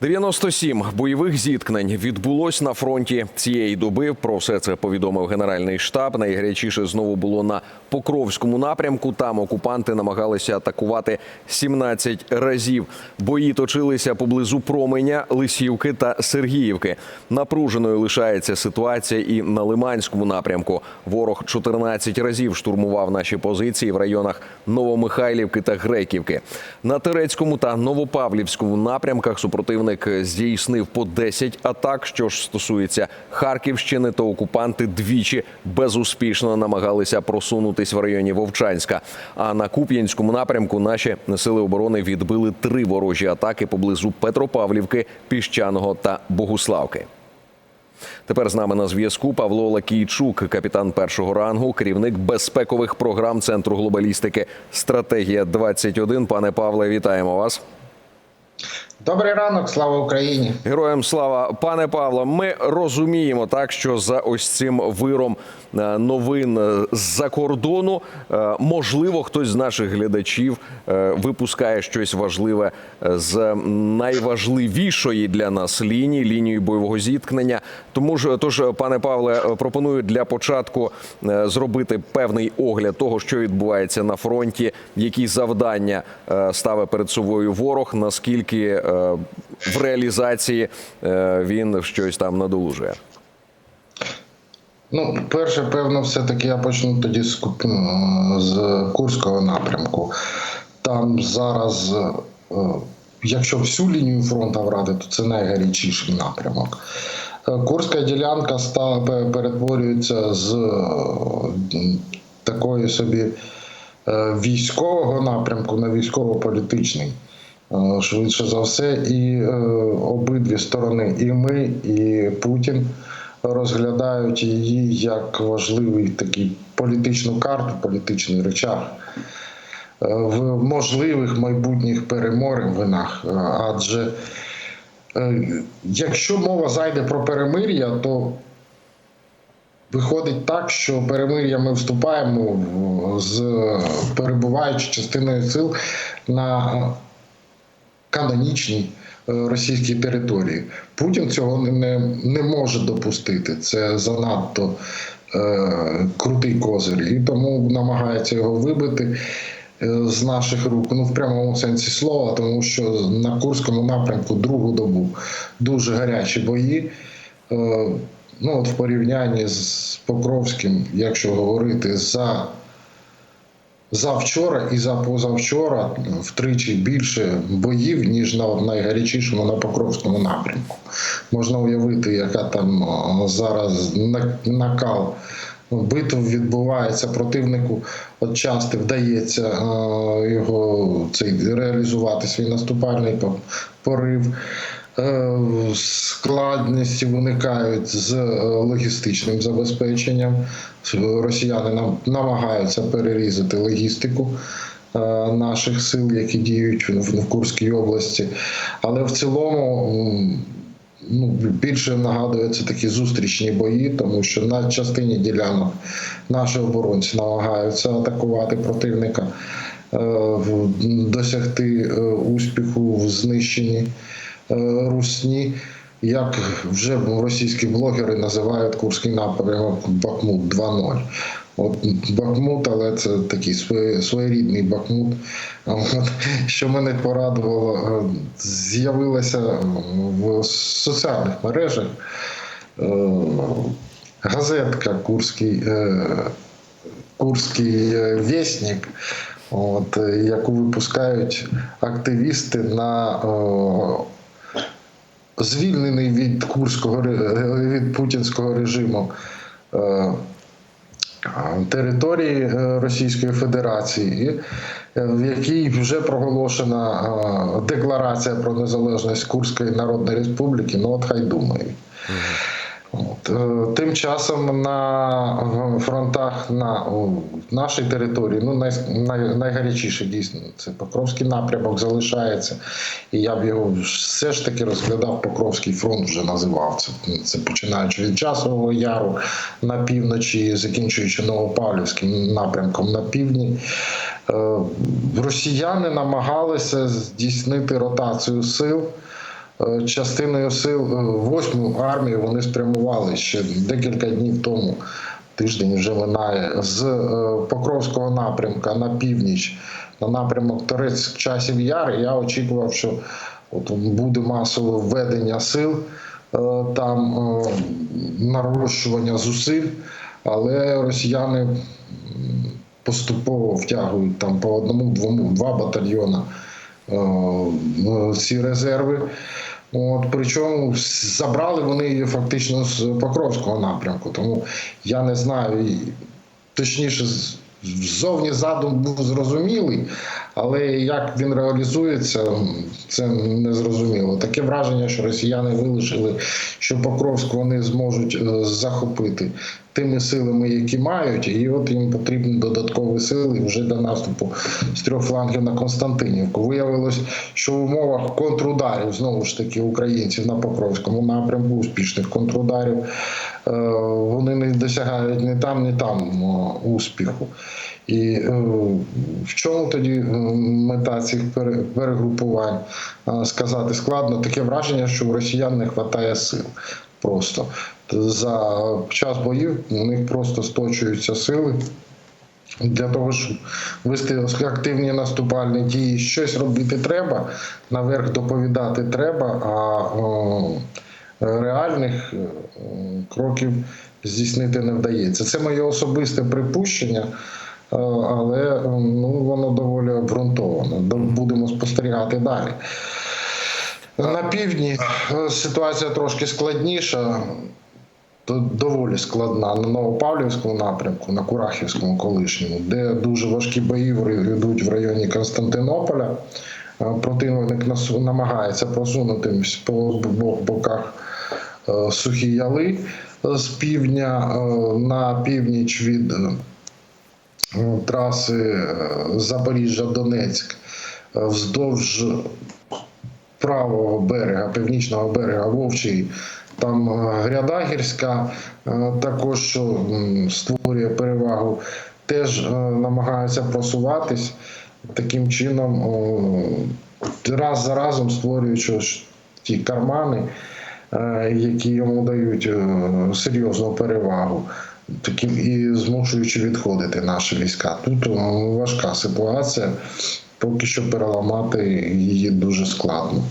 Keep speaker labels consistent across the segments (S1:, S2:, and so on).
S1: 97 бойових зіткнень відбулось на фронті цієї доби. Про все це повідомив Генеральний штаб. Найгарячіше знову було на Покровському напрямку. Там окупанти намагалися атакувати 17 разів. Бої точилися поблизу Променя, Лисівки та Сергіївки. Напруженою лишається ситуація і на Лиманському напрямку. Ворог 14 разів штурмував наші позиції в районах Новомихайлівки та Греківки. На Терецькому та Новопавлівському напрямках супротивник здійснив по 10 атак. Що ж стосується Харківщини, то окупанти двічі безуспішно намагалися просунутись в районі Вовчанська. А на Куп'янському напрямку наші сили оборони відбили три ворожі атаки поблизу Петропавлівки, Піщаного та Богуславки. Тепер з нами на зв'язку Павло Лакійчук, капітан першого рангу, керівник безпекових програм Центру глобалістики Стратегія 21 Пане Павле, вітаємо вас.
S2: Добрий ранок, слава Україні.
S1: Героям слава, пане Павло. Ми розуміємо так, що за ось цим виром е, новин е, з-за кордону е, можливо хтось з наших глядачів випускає щось важливе з найважливішої для нас лінії лінії бойового зіткнення. Тому ж, тож, пане Павле, пропоную для початку зробити певний огляд того, що відбувається на фронті, які завдання ставить перед собою ворог, наскільки в реалізації е, він щось там надолужує.
S2: Ну, перше, певно, все-таки я почну тоді з, з Курського напрямку. Там зараз, е, якщо всю лінію фронту брати, то це найгарячіший напрямок. Е, Курська ділянка перетворюється з такої собі військового напрямку на військово-політичний. Е, Швидше за все, і е, обидві сторони, і ми, і Путін розглядають її як важливий такий політичну карту, політичний речах е, в можливих майбутніх перемовинах. Адже якщо мова зайде про перемир'я, то Виходить так, що перемир'я ми вступаємо з перебуваючи частиною сил на канонічній е, російській території. Путін цього не, не, може допустити. Це занадто е, крутий козир, і тому намагається його вибити. е, З наших рук, ну в прямому сенсі слова, тому що на Курському напрямку другу добу дуже гарячі бої. Е, Ну, от в порівнянні з Покровським, якщо говорити за завчора і за позавчора втричі більше боїв, ніж на найгарячішому на Покровському напрямку. Можна уявити, яка там зараз накал битв відбувається противнику. От часто вдається е, його цей реалізувати свій наступальний порив. Е, Складності виникають з е, логістичним забезпеченням. Росіяни намагаються перерізати логістику е, наших сил, які діють в Курській області. Але в цілому ну, більше нагадуються такі зустрічні бої, тому що на частині ділянок наші оборонці намагаються атакувати противника, е, досягти е, успіху в знищенні е, русні. Як вже російські блогери називають Курський напрямок Бахмут 2.0. От Бахмут, але це такий своє- своєрідний Бахмут. От, що мене порадувало, е, з'явилася в соціальних мережах е, газетка Курський, е, Курський е, вєснік, от, е, яку випускають активісти на е, звільнений від курського від путінського режиму е, території е, Російської Федерації, е, в якій вже проголошена е, декларація про незалежність Курської Народної Республіки. Ну от хай думають. Е, Тим часом на фронтах на нашій території, ну най, найгарячіше дійсно це Покровський напрямок залишається. І я б його все ж таки розглядав Покровський фронт, вже називав це. Це починаючи від Часового Яру на півночі, закінчуючи Новопавлівським напрямком на півдні. Е, Росіяни намагалися здійснити ротацію сил. Е, частиною сил е, восьму армію вони спрямували ще декілька днів тому. Тиждень вже минає з е, Покровського напрямка на північ на напрямок Торець часів Яр. Я очікував, що от буде масове введення сил там нарощування зусиль, але росіяни поступово втягують там по одному, двому, два батальйона ці резерви. От, причому забрали вони фактично з Покровського напрямку. Тому я не знаю, точніше, ззовні задум був зрозумілий, але як він реалізується, це не зрозуміло. Таке враження, що росіяни вирішили, що Покровськ вони зможуть е, захопити тими силами, які мають, і от їм потрібні додаткові сили вже до наступу з трьох флангів на Константинівку. Виявилось, що в умовах контрударів знову ж таки українців на Покровському напрямку, успішних контрударів, е, вони не досягають ні там, ні там е, успіху. І е, в чому тоді мета цих перегрупувань? Сказати складно. Таке враження, що у росіян не вистачає сил. Просто за час боїв у них просто сточуються сили. Для того, щоб вести активні наступальні дії, щось робити треба, наверх доповідати треба, а реальних е, кроків здійснити не вдається. Це моє особисте припущення, е, але е, ну, воно доволі обґрунтоване. Будемо спостерігати далі. На півдні ситуація трошки складніша. Доволі складна на Новопавлівському напрямку, на Курахівському колишньому, де дуже важкі бої йдуть в районі Константинополя. Е, Противник намагається просунутись по обох боках е, сухі яли е, з півдня на північ від траси Запоріжжя-Донецьк вздовж правого берега, північного берега Вовчий, там е, гряда гірська, е, також створює перевагу, теж е, намагаються просуватись таким чином, раз за разом створюючи ті кармани, які йому дають серйозну перевагу. Таким і змушуючи відходити наші війська. Тут важка ситуація. Поки що переламати її дуже складно.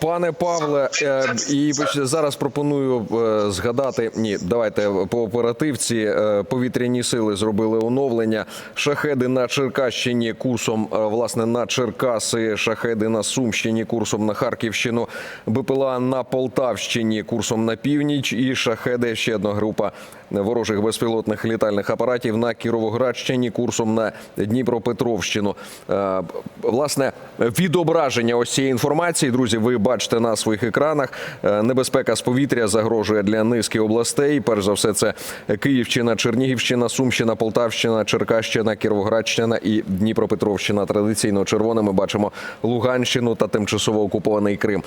S1: Пане Павле, е, і зараз пропоную е, згадати. Ні, давайте по оперативці. Е, Повітряні сили зробили оновлення. Шахеди на Черкащині курсом власне на Черкаси, шахеди на Сумщині курсом на Харківщину, БПЛА на Полтавщині курсом на північ. І шахеди ще одна група ворожих безпілотних літальних апаратів на Кіровоградщині курсом на Дніпропетровщину. Е, Власне, відображення ось цієї інформації, друзі, ви бачите на своїх екранах. Е, Небезпека з повітря загрожує для низки областей. Перш за все, це Київщина, Чернігівщина, Сумщина, Полтавщина, Черкащина, Кіровоградщина і Дніпропетровщина. Традиційно червоними бачимо Луганщину та тимчасово окупований Крим.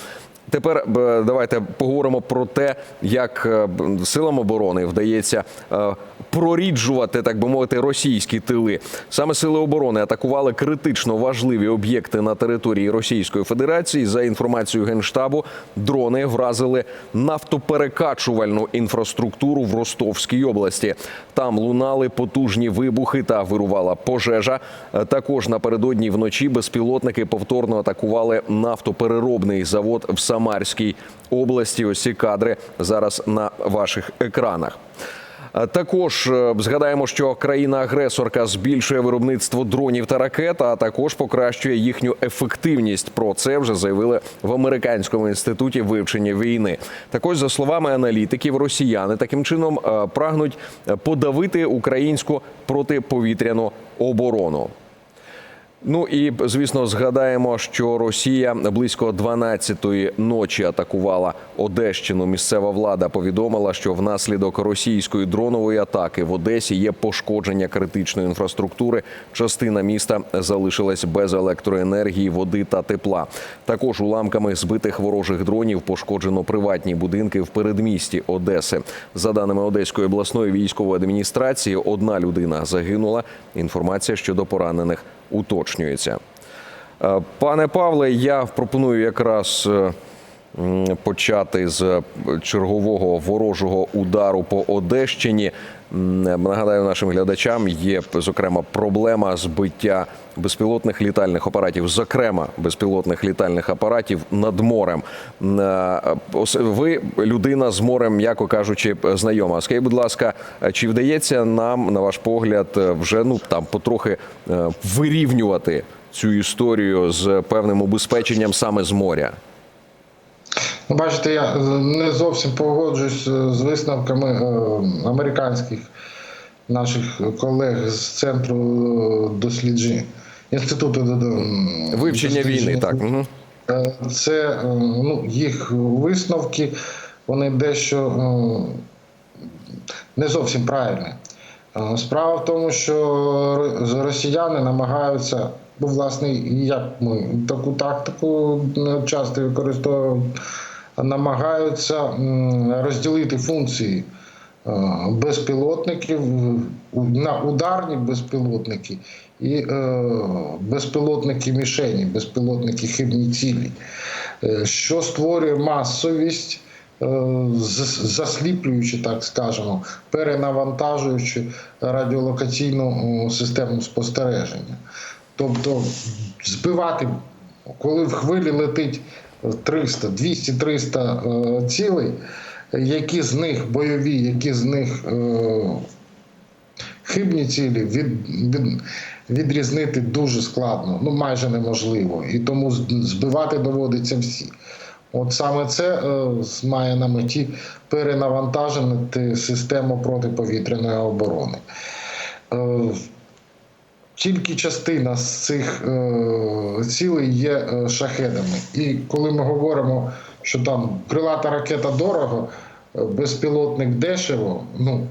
S1: Тепер давайте поговоримо про те, як е, силам оборони вдається е, проріджувати, так би мовити, російські тили. Саме сили оборони атакували критично важливі об'єкти на території Російської Федерації. За інформацією генштабу, дрони вразили нафтоперекачувальну інфраструктуру в Ростовській області. Там лунали потужні вибухи та вирувала пожежа. Е, Також напередодні вночі безпілотники повторно атакували нафтопереробний завод в Самарській області. Ось ці кадри зараз на ваших екранах. Е, Також е, згадаємо, що країна-агресорка збільшує виробництво дронів та ракет, а також покращує їхню ефективність. Про це вже заявили в американському інституті вивчення війни. Також за словами аналітиків, росіяни таким чином е, прагнуть подавити українську протиповітряну оборону. Ну і звісно, згадаємо, що Росія близько 12-ї ночі атакувала Одещину. Місцева влада повідомила, що внаслідок російської дронової атаки в Одесі є пошкодження критичної інфраструктури. Частина міста залишилась без електроенергії, води та тепла. Також уламками збитих ворожих дронів пошкоджено приватні будинки в передмісті Одеси. За даними Одеської обласної військової адміністрації, одна людина загинула. Інформація щодо поранених уточнюється. Е, Пане Павле, я пропоную якраз е, почати з чергового ворожого удару по Одещині. Нагадаю нашим глядачам, є зокрема проблема збиття безпілотних літальних апаратів, зокрема безпілотних літальних апаратів над морем. Е, Ви людина з морем, м'яко кажучи, знайома. Скажіть, будь ласка, чи вдається нам, на ваш погляд, е, вже ну там потрохи е, вирівнювати цю історію з певним убезпеченням саме з моря?
S2: Ну, бачите, я е, не зовсім погоджуюсь е, з висновками е, американських наших колег з центру е, досліджень інституту
S1: Вивчення війни, так.
S2: Е, Це е, ну, їх висновки, вони дещо е, не зовсім правильні. Справа в тому, що росіяни намагаються, ну, власне, як ми таку тактику часто використовуємо, намагаються розділити функції безпілотників на ударні безпілотники і е, безпілотники мішені, безпілотники хибні цілі, е, що створює масовість. е, Засліплюючи, так скажемо, перенавантажуючи радіолокаційну систему спостереження. Тобто збивати, коли в хвилі летить 300, 200, 300 е, цілей, які з них бойові, які з них е, хибні цілі від, від, відрізнити дуже складно, ну майже неможливо. І тому збивати доводиться всі. От саме це е, має на меті перенавантажити систему протиповітряної оборони. Е, тільки частина з цих е, цілей є е, шахедами. І коли ми говоримо, що там крилата ракета дорого, е, безпілотник дешево, ну,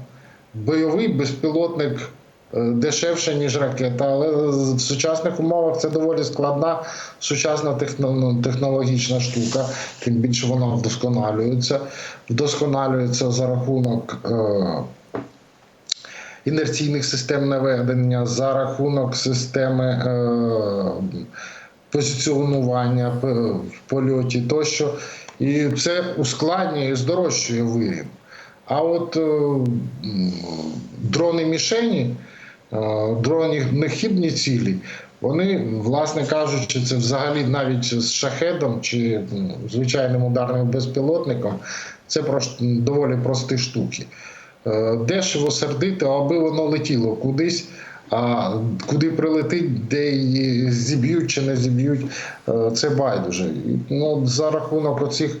S2: бойовий безпілотник е, дешевше, ніж ракета, але в сучасних умовах це доволі складна сучасна технологічна штука, тим більше вона вдосконалюється. Вдосконалюється за рахунок. Е, інерційних систем наведення за рахунок системи е, позиціонування в польоті тощо. І це ускладнює і здорожчує виріб. А от е, дрони мішені, е, дрони нехибні цілі, вони, власне кажучи, це взагалі навіть з шахедом чи звичайним ударним безпілотником, це доволі прості штуки. Е, Дешево сердито, аби воно летіло кудись. А куди прилетить, де її зіб'ють чи не зіб'ють, е, це байдуже. Ну, за рахунок оцих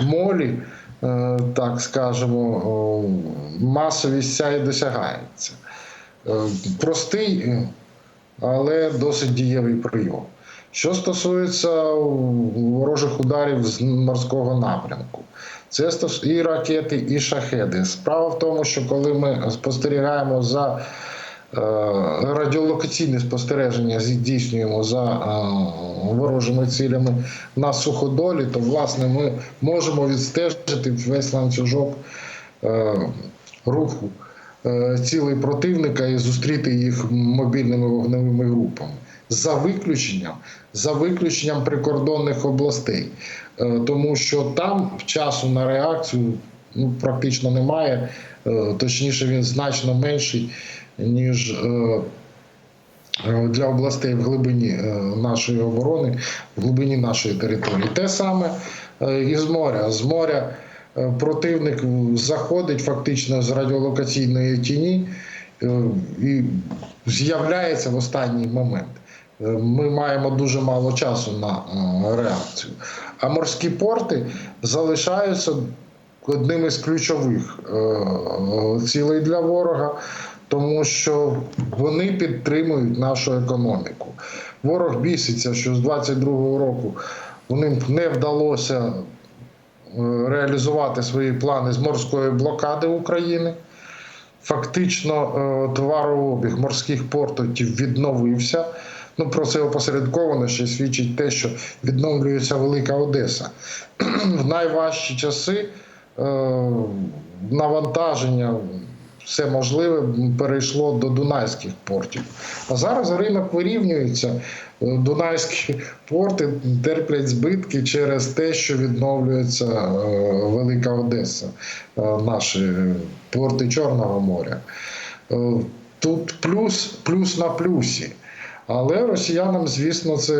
S2: молі, е, так скажемо, масовість ця і досягається. Е, Простий, але досить дієвий прийом. Що стосується ворожих ударів з морського напрямку, це і ракети, і шахеди. Справа в тому, що коли ми спостерігаємо за радіолокаційне спостереження, здійснюємо за е, ворожими цілями на суходолі, то власне ми можемо відстежити весь ланцюжок е, руху е, цілей противника і зустріти їх мобільними вогневими групами. За виключенням, за виключенням прикордонних областей, Е, тому що там часу на реакцію ну, практично немає, Е, точніше, він значно менший, ніж е, е, для областей в глибині е, нашої оборони, в глибині нашої території. Те саме е, і з моря. З моря противник заходить фактично з радіолокаційної тіні і з'являється в останній момент. Ми маємо дуже мало часу на реакцію. А морські порти залишаються одним із ключових цілей для ворога, тому що вони підтримують нашу економіку. Ворог біситься, що з 22-го року вони не вдалося е, реалізувати свої плани з морської блокади України. Фактично, е, товарообіг морських портів відновився. Ну, про це опосередковано ще свідчить те, що відновлюється Велика Одеса. В найважчі часи е, навантаження все можливе перейшло до дунайських портів. А зараз ринок вирівнюється. Дунайські порти терплять збитки через те, що відновлюється е, Велика Одеса, е, наші порти Чорного моря. Е, Тут плюс, плюс на плюсі. Але росіянам, звісно, це,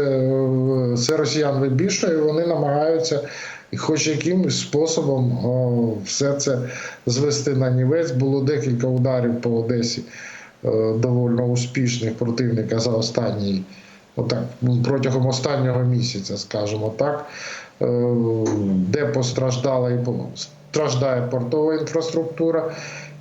S2: це росіян вибільшує, і вони намагаються хоч якимось способом о, все це звести на нівець. Було декілька ударів по Одесі е, доволі успішних противника за останній, отак, протягом останнього місяця, скажімо так, е, де постраждала і страждає портова інфраструктура.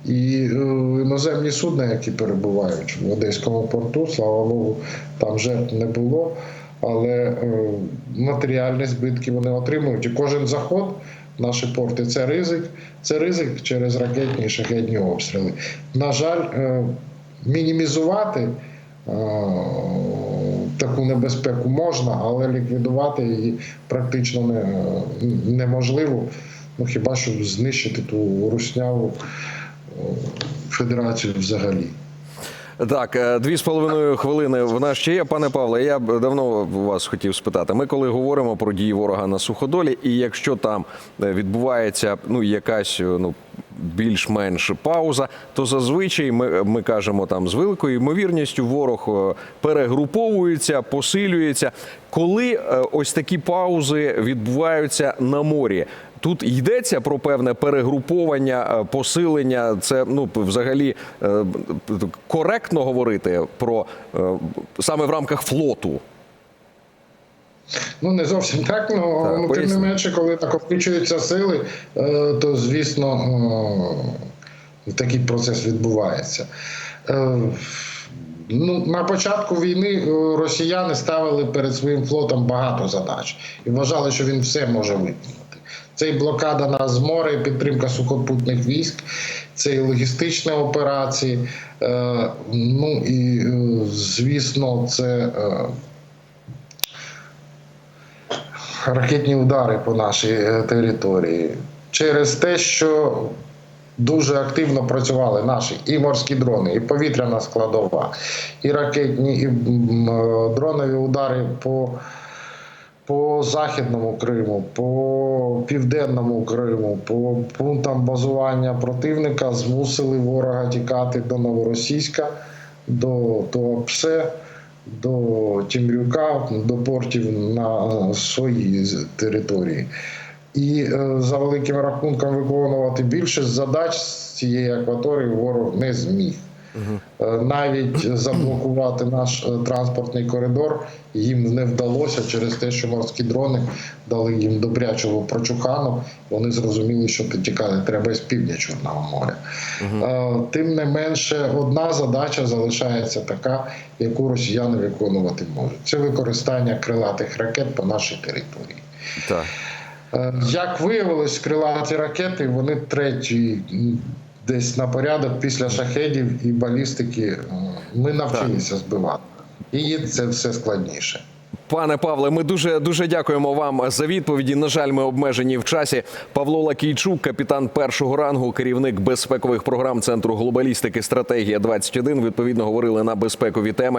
S2: І е, іноземні судна, які перебувають в Одеському порту, слава Богу, там жертв не було. Але е, матеріальні збитки вони отримують. І кожен заход в наші порти це ризик, це ризик через ракетні і шахетні обстріли. На жаль, е, мінімізувати таку небезпеку можна, але ліквідувати її практично неможливо. Ну хіба що знищити ту русняву федерацію взагалі.
S1: Так, е, дві з половиною хвилини в нас ще є. Пане Павле, я б давно вас хотів спитати. Ми коли говоримо про дії ворога на суходолі, і якщо там е, відбувається ну якась е, ну більш-менш пауза, то зазвичай ми, ми кажемо там з великою ймовірністю ворог перегруповується, посилюється. Коли ось такі паузи відбуваються на морі. Тут йдеться про певне перегруповання, е, посилення. Це ну взагалі е, коректно говорити про е, саме в рамках флоту.
S2: Ну, не зовсім так, ну,
S1: Так,
S2: ну тим не менше, коли накопичуються сили, то звісно такий процес відбувається. Ну, на початку війни росіяни ставили перед своїм флотом багато задач і вважали, що він все може виконати. Це і блокада на з моря, і підтримка сухопутних військ, це і логістичні операції. Е, ну і е, звісно, це е, ракетні удари по нашій території через те, що дуже активно працювали наші і морські дрони, і повітряна складова, і ракетні, і дронові удари по. По західному Криму, по південному Криму, по пунктам базування противника змусили ворога тікати до Новоросійська, до Туапсе, до Тімрюка, до портів на своїй території. І е, за великим рахунком виконувати більшість задач з цієї акваторії ворог не зміг. Е, Навіть заблокувати наш е, транспортний коридор їм не вдалося через те, що морські дрони дали їм добрячого прочухану. Вони зрозуміли, що тікати треба з півдня Чорного моря. Е, Тим не менше, одна задача залишається така, яку росіяни виконувати можуть. Це використання крилатих ракет по нашій території.
S1: Так.
S2: Е, Як виявилось, крилаті ракети вони треті десь на порядок після шахедів і балістики. е, Ми навчилися збивати. І це все складніше.
S1: Пане Павле, ми дуже дуже дякуємо вам за відповіді. На жаль, ми обмежені в часі. Павло Лакійчук, капітан першого рангу, керівник безпекових програм Центру глобалістики стратегія 21 Відповідно говорили на безпекові теми.